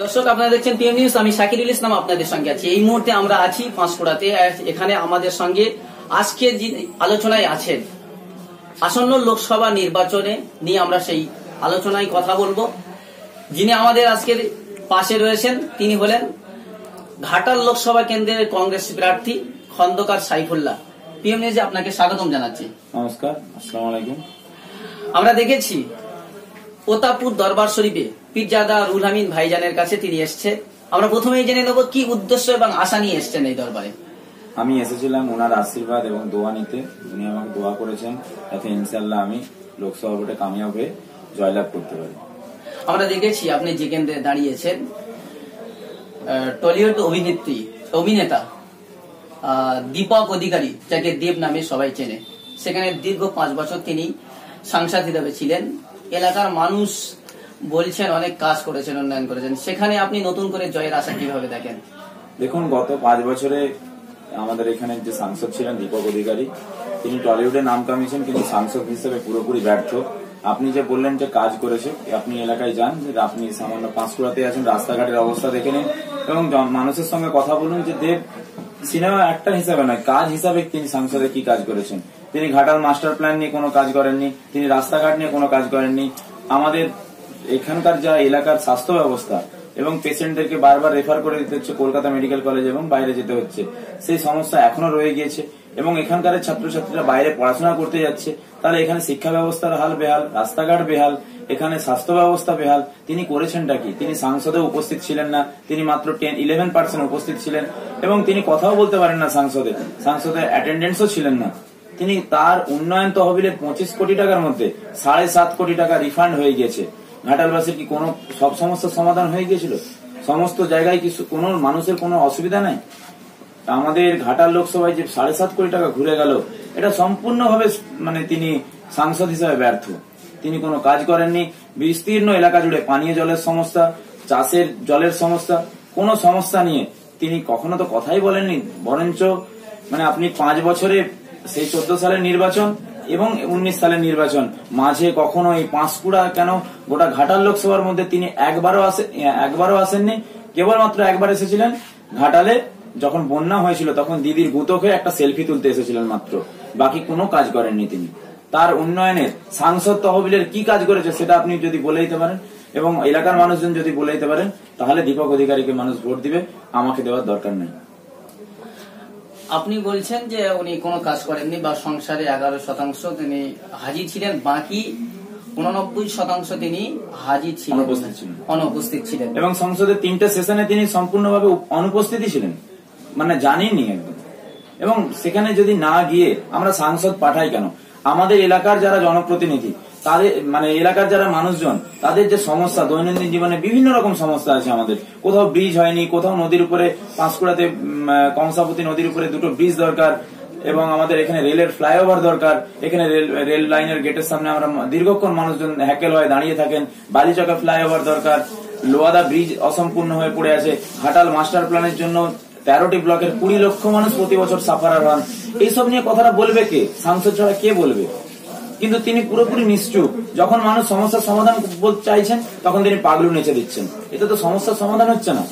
দর্শক আপনারা দেখছেন পিএম নিউজ আমি শাকিরুল ইসলাম আপনাদের সঙ্গে আছি। এই মুহূর্তে আমরা আছি পাঁশকুড়াতে এখানে আমাদের সঙ্গে আজকে আলোচনায় আছেন আসন্ন লোকসভা নির্বাচনে নিয়ে আমরা সেই আলোচনায় কথা বলব। যিনি আমাদের আজকের পাশে রয়েছেন তিনি হলেন ঘাটাল লোকসভা কেন্দ্রের কংগ্রেস প্রার্থী খন্দকার সাইফুল্লাহ। পিএম নিউজে আপনাকে স্বাগতম জানাচ্ছি। নমস্কার আসসালামু আলাইকুম। আমরা দেখেছি প্রতাপপুর দরবার শরীফে পীরজাদা রুল আমিন ভাইজানের কাছে তিনি এসছে। আমরা প্রথমেই জেনে নেব কি উদ্দেশ্য এবং আশা নিয়ে এসছেন এই দরবারে। আমি এসেছিলাম ওনার আশীর্বাদ এবং দোয়া নিতে। উনি আমাকে দোয়া করেছেন যাতে ইনশাল্লাহ আমি লোকসভা ভোটে কামিয়াব হয়ে জয়লাভ করতে পারি। আমরা দেখেছি আপনি যে কেন্দ্রে দাঁড়িয়েছেন টলিউড অভিনেত্রী অভিনেতা দীপক অধিকারী যাকে দেব নামে সবাই চেনে। সেখানে দীর্ঘ পাঁচ বছর তিনি সাংসদ হিসেবে ছিলেন। এলাকার মানুষ বলছেন, অনেক কাজ করেছেন, উন্নয়ন করেছেন। সেখানে আপনি নতুন করে জয়ের আশা কীভাবে দেখেন? দেখুন, গত পাঁচ বছরে আমাদের এখানে যে সাংসদ ছিলেন দীপক অধিকারী, তিনি টলিউডে নাম কামিয়েছেন, কিন্তু সাংসদ হিসেবে পুরোপুরি ব্যর্থ। আপনি যে বললেন যে কাজ করেছে, আপনি এলাকায় যান, আপনি সামান্য পাঁশকুড়াতে আছেন, রাস্তাঘাটের অবস্থা দেখে নিন, এবং মানুষের সঙ্গে কথা বলুন যে দেব সিনেমা অ্যাক্টর হিসাবে নয়, কাজ হিসাবে তিনি সংসদে কি কাজ করেছেন? তিনি ঘাটাল মাস্টার প্ল্যান নিয়ে কোনো কাজ করেননি, তিনি রাস্তাঘাট নিয়ে কোনো কাজ করেননি। আমাদের এখানকার যা এলাকার স্বাস্থ্য ব্যবস্থা এবং পেশেন্টদেরকে বারবার রেফার করে দিতে হচ্ছে কলকাতা মেডিকেল কলেজ এবং বাইরে যেতে হচ্ছে, সেই সমস্যা এখনও রয়ে গিয়েছে এবং এখানকার ছাত্রছাত্রীরা বাইরে পড়াশোনা করতে যাচ্ছে। তাহলে এখানে শিক্ষা ব্যবস্থার হাল বেহাল, রাস্তাঘাট বেহাল এখানে স্বাস্থ্য ব্যবস্থা বেহাল। তিনি করেছেনটা কি? তিনি সাংসদে উপস্থিত ছিলেন না। তিনি মাত্র টেন, ইলেভেন পার্সেন্ট উপস্থিত ছিলেন। এবং তিনি কথাও বলতে পারেন না সাংসদে। সংসদে অ্যাটেন্ডেন্সও ছিলেন না। তিনি তার উন্নয়ন তহবিলের পঁচিশ কোটি টাকার মধ্যে সাড়ে সাত কোটি টাকা রিফান্ড হয়ে গেছে ঘাটালবাসীর কি কোনো সব সমস্যার সমাধান হয়ে গিয়েছিল? সমস্ত জায়গায় কিছু কোনো মানুষের কোনো অসুবিধা নাই? আমাদের ঘাটাল লোকসভায় যে সাড়ে সাত কোটি টাকা ঘুরে গেল, এটা সম্পূর্ণভাবে মানে তিনি সাংসদ হিসাবে ব্যর্থ। তিনি কোনো কাজ করেননি। বিস্তীর্ণ এলাকা জুড়ে পানীয় জলের সমস্যা, চাষের জলের সমস্যা, কোনো সমস্যা নিয়ে তিনি কখনো তো কথাই বলেননি। বরঞ্চ মানে আপনি পাঁচ বছরে সেই চোদ্দ সালের নির্বাচন এবং উনিশ সালের নির্বাচন, মাঝে কখনো এই পাঁশকুড়া কেন গোটা ঘাটাল লোকসভার মধ্যে তিনি একবারও আসে, একবারও আসেননি, কেবলমাত্র একবার এসেছিলেন ঘাটালে যখন বন্যা হয়েছিল, তখন দিদির গুতোকে একটা সেলফি তুলতে এসেছিলেন মাত্র। বাকি কোনো কাজ করেননি তিনি। তার উন্নয়নের সাংসদ তহবিলের কি কাজ করেছে সেটা আপনি যদি বলে দিতে পারেন এবং এলাকার মানুষজন যদি বলে দিতে পারেন তাহলে দীপক অধিকারীকে মানুষ ভোট দিবে আমাকে দেওয়ার দরকার নেই আপনি বলছেন যে উনি কোনো কাজ করেননি বা সংসারে এগারো শতাংশ তিনি হাজির ছিলেন বাকি উননব্বই শতাংশ তিনি হাজির ছিলেন। অনুপস্থিত ছিলেন। এবং সংসদের তিনটে সেশনে তিনি সম্পূর্ণভাবে অনুপস্থিতই ছিলেন মানে জানিনি একদম এবং সেখানে যদি না গিয়ে আমরা সাংসদ পাঠাই কেন আমাদের এলাকার যারা জনপ্রতিনিধি, তাদের মানে এলাকার যারা মানুষজন, তাদের যে সমস্যা, দৈনন্দিন জীবনে বিভিন্ন রকম সমস্যা আছে আমাদের। কোথাও ব্রিজ হয়নি, কোথাও নদীর উপরে, পাঁশকুড়াতে কংসাবতী নদীর উপরে দুটো ব্রিজ দরকার, এবং আমাদের এখানে রেলের ফ্লাইওভার দরকার। এখানে রেল লাইনের গেটের সামনে আমরা দীর্ঘক্ষণ মানুষজন হ্যাকেল হয়ে দাঁড়িয়ে থাকেন। বালিচকা ফ্লাইওভার দরকার। লোয়াদা ব্রিজ অসম্পূর্ণ হয়ে পড়ে আছে। ঘাটাল মাস্টার প্ল্যানের জন্য তেরোটি ব্লকের কুড়ি লক্ষ মানুষ প্রতি বছর সাফারার হন। এইসব নিয়ে কথাটা বলবে কে? সাংসদ ছাড়া কে বলবে? কিন্তু তিনি পুরোপুরি নিশ্চুপ। যখন মানুষ সমস্যার সমাধান চাইছেন, তখন তিনি পাগলু নেচে দিচ্ছেন। এতে তো সমস্যার সমাধান হচ্ছে না।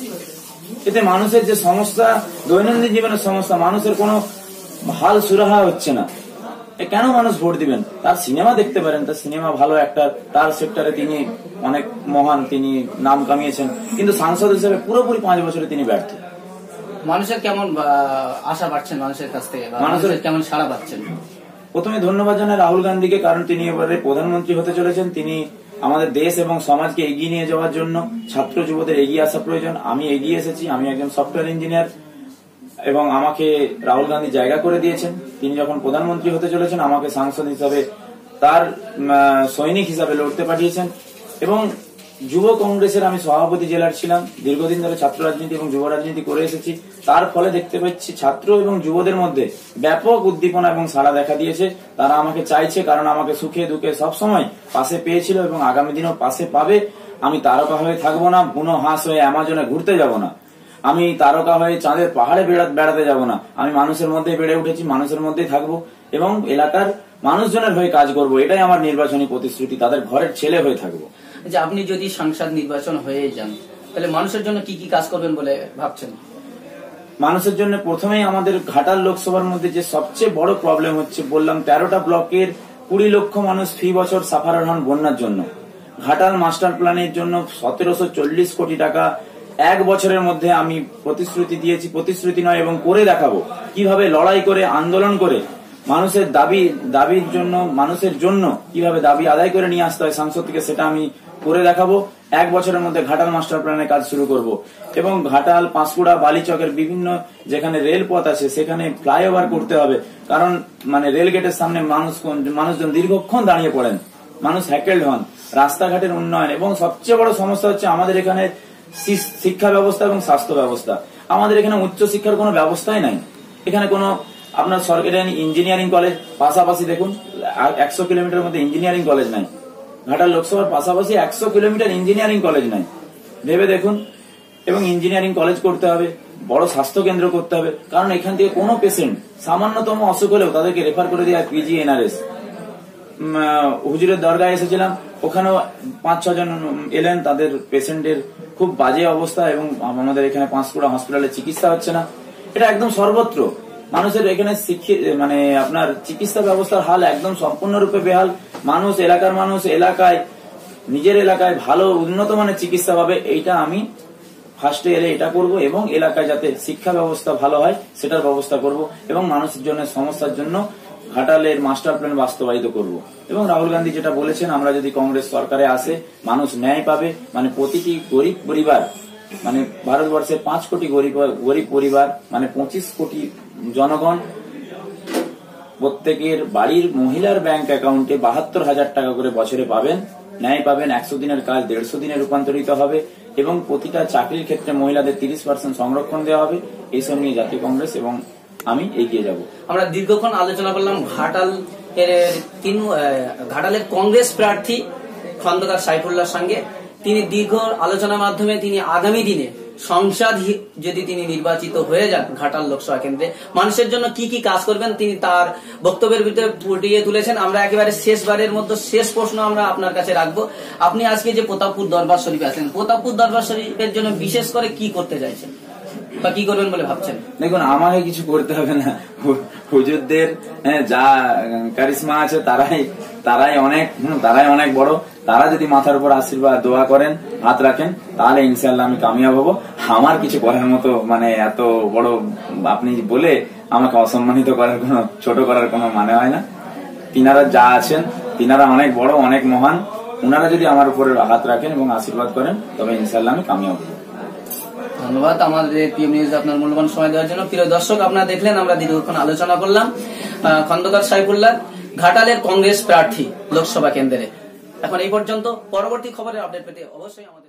এতে মানুষের যে সমস্যা, দৈনন্দিন জীবনের সমস্যা, মানুষের কোনো হাল সুরাহা হচ্ছে না। কেন মানুষ ভোট দিবেন? তার সিনেমা দেখতে পারেন। তার সিনেমা ভালো একটা, তার সেক্টরে তিনি অনেক মহান, তিনি নাম কামিয়েছেন। কিন্তু সাংসদ হিসেবে পুরোপুরি পাঁচ বছরে তিনি ব্যর্থ। মানুষের কেমন আশা পাচ্ছেন মানুষের কাছ থেকে মানুষের- কেমন সাড়া পাচ্ছেন? প্রথমে ধন্যবাদ জানাই রাহুল গান্ধীকে কারণ তিনি এবারে প্রধানমন্ত্রী হতে চলেছেন। তিনি আমাদের দেশ এবং সমাজকে এগিয়ে নিয়ে যাওয়ার জন্য ছাত্র যুবদের এগিয়ে আসা প্রয়োজন। আমি এগিয়ে এসেছি আমি একজন সফটওয়্যার ইঞ্জিনিয়ার এবং আমাকে রাহুল গান্ধী জায়গা করে দিয়েছেন। তিনি যখন প্রধানমন্ত্রী হতে চলেছেন আমাকে সাংসদ হিসাবে তার সৈনিক হিসাবে লড়তে পাঠিয়েছেন। এবং যুব কংগ্রেসের আমি সভাপতি জেলার ছিলাম, দীর্ঘদিন ধরে ছাত্র রাজনীতি এবং যুব রাজনীতি করে এসেছি। তার ফলে দেখতে পাচ্ছি ছাত্র এবং যুবদের মধ্যে ব্যাপক উদ্দীপনা এবং সাড়া দেখা দিয়েছে। তারা আমাকে চাইছে, কারণ আমাকে সুখে দুঃখে সবসময় পাশে পেয়েছিল এবং আগামী দিনেও পাশে পাবে। আমি তারকা হয়ে থাকব না, বুনো হাঁস হয়ে অ্যামাজনে ঘুরতে যাব না। আমি তারকা হয়ে চাঁদের পাহাড়ে বেড়া- বেড়াতে যাব না। আমি মানুষের মধ্যে বেড়ে উঠেছি, মানুষের মধ্যেই থাকব এবং এলাকার মানুষজনের হয়ে কাজ করব। এটাই আমার নির্বাচনী প্রতিশ্রুতি, তাদের ঘরের ছেলে হয়ে থাকব। যে আপনি যদি সংসদ নির্বাচন হয়ে যান, তাহলে মানুষের জন্য কি কি কাজ করবেন বলে ভাবছেন? মানুষের জন্য প্রথমেই আমাদের ঘাটাল লোকসভার মধ্যে যে সবচেয়ে বড় প্রবলেম হচ্ছে, বললাম তেরোটা ব্লকের কুড়ি লক্ষ মানুষ ফি বছর সাফারার হন বন্যার জন্য। ঘাটাল মাস্টার প্ল্যানের জন্য সতেরোশো চল্লিশ কোটি টাকা এক বছরের মধ্যে আমি প্রতিশ্রুতি দিয়েছি, প্রতিশ্রুতি নয়, এবং করে দেখাবো কীভাবে লড়াই করে, আন্দোলন করে মানুষের দাবি, দাবির জন্য, মানুষের জন্য কীভাবে দাবি আদায় করে নিয়ে আসতে হয় সাংসদ থেকে সেটা আমি করে দেখাবো। এক বছরের মধ্যে ঘাটাল মাস্টার প্ল্যানের কাজ শুরু করব। এবং ঘাটাল, পাঁশকুড়া, বালিচকের বিভিন্ন যেখানে রেলপথ আছে, সেখানে ফ্লাইওভার করতে হবে। কারণ মানে রেল গেটের সামনে মানুষ মানুষজন দীর্ঘক্ষণ দাঁড়িয়ে পড়েন। মানুষ হ্যাকেল্ড হন। রাস্তাঘাটের উন্নয়ন এবং সবচেয়ে বড় সমস্যা হচ্ছে আমাদের এখানে শিক্ষা ব্যবস্থা এবং স্বাস্থ্য ব্যবস্থা। আমাদের এখানে উচ্চ শিক্ষার কোনো ব্যবস্থাই নাই। এখানে কোনো, আপনার সরকারি ইঞ্জিনিয়ারিং কলেজ, পাশাপাশি দেখুন একশো কিলোমিটার মধ্যে ইঞ্জিনিয়ারিং কলেজ নাই। ঘাটাল লোকসভার পাশাপাশি একশো কিলোমিটার ইঞ্জিনিয়ারিং কলেজ নাই। ভেবে দেখুন, এবং ইঞ্জিনিয়ারিং কলেজ করতে হবে, বড় স্বাস্থ্য কেন্দ্র করতে হবে, কারণ এখান থেকে কোনো পেশেন্ট সামান্যতম অসুখ হলেও তাদেরকে রেফার করে দেওয়া পিজি এনআরএস হুজুরের দরগায় এসেছিলাম, ওখানেও পাঁচ, ছজন এলেন, তাদের পেশেন্টের খুব বাজে অবস্থা, এবং আমাদের এখানে পাঁশকুড়া হসপিটালে চিকিৎসা হচ্ছে না। এটা একদম সর্বত্র। মানুষের এখানে মানে আপনার চিকিৎসা ব্যবস্থার হাল একদম সম্পূর্ণরূপে বেহাল। মানুষ, এলাকার মানুষ, এলাকায়, নিজের এলাকায় ভালো, উন্নত মানের চিকিৎসা পাবে, এইটা আমি ফার্স্টে এলে এটা করব এবং এলাকায় যাতে শিক্ষা ব্যবস্থা ভালো হয়, সেটার ব্যবস্থা করব এবং মানুষের জন্য, সমস্যার জন্য ঘাটালের মাস্টার প্ল্যান বাস্তবায়িত করব। এবং রাহুল গান্ধী যেটা বলেছেন, আমরা যদি কংগ্রেস সরকারে আসে, মানুষ ন্যায় পাবে মানে প্রতিটি গরিব পরিবার মানে ভারতবর্ষের পাঁচ কোটি গরিব গরিব পরিবার মানে পঁচিশ কোটি জনগণ প্রত্যেকের বাড়ির মহিলার ব্যাংক অ্যাকাউন্টে বাহাত্তর হাজার টাকা করে বছরে পাবেন। ন্যায় পাবেন একশো দিনের কাজ, দেড়শো দিনে রূপান্তরিত হবে এবং প্রতিটা চাকরির ক্ষেত্রে মহিলাদের তিরিশ পার্সেন্ট সংরক্ষণ দেওয়া হবে। এইসব নিয়ে জাতীয় কংগ্রেস এবং আমি এগিয়ে যাব। আমরা দীর্ঘক্ষণ আলোচনা করলাম ঘাটাল এর তিন ঘাটালের কংগ্রেস প্রার্থী খন্দকার সাইফুল্লাহর সঙ্গে। তিনি দীর্ঘ আলোচনার মাধ্যমে তিনি আগামী দিনে সংসদ যদি তিনি নির্বাচিত হয়ে যান ঘাটাল লোকসভা কেন্দ্রে মানুষের জন্য কি কি কাজ করবেন তিনি তার বক্তব্যের ভিতরে ফুটিয়ে তুলেছেন। আমরা একেবারে শেষবারের মধ্যে শেষ প্রশ্ন আমরা আপনার কাছে রাখব। আপনি আজকে যে প্রতাপপুর দরবার শরীফে আছেন প্রতাপপুর দরবার শরীফের জন্য বিশেষ করে কি করতে চাইছেন? বা কি করবেন বলে ভাবছেন? দেখুন আমাকে কিছু করতে হবে না। হুজুরদের হ্যাঁ, যা কারিশমা আছে তারাই তারাই অনেক তারাই অনেক বড়। তারা যদি মাথার উপর আশীর্বাদ, দোয়া করেন, হাত রাখেন, তাহলে ইনশাল্লাহ আমি কামিয়াব হব। আমার কিছু করার মতো মানে এত বড় আপনি বলে আমাকে অসম্মানিত করার কোনো, ছোট করার কোনো মানে হয় না। তিনারা যা আছেন, তিনারা অনেক বড়, অনেক মহান। ওনারা যদি আমার উপরে হাত রাখেন এবং আশীর্বাদ করেন, তবে ইনশাল্লাহ আমি কামিয়াব হব। ধন্যবাদ। আমাদের পিএম নিউজ আপনার মূল্যবান সময় দেওয়ার জন্য। প্রিয় দর্শক, আপনারা দেখলেন, আমরা দীর্ঘক্ষণ আলোচনা করলাম। খন্দকার সাইফুল্লাহ, ঘাটালের কংগ্রেস প্রার্থী লোকসভা কেন্দ্রে। এখন এই পর্যন্ত পরবর্তী খবরের আপডেট পেতে অবশ্যই আমাদের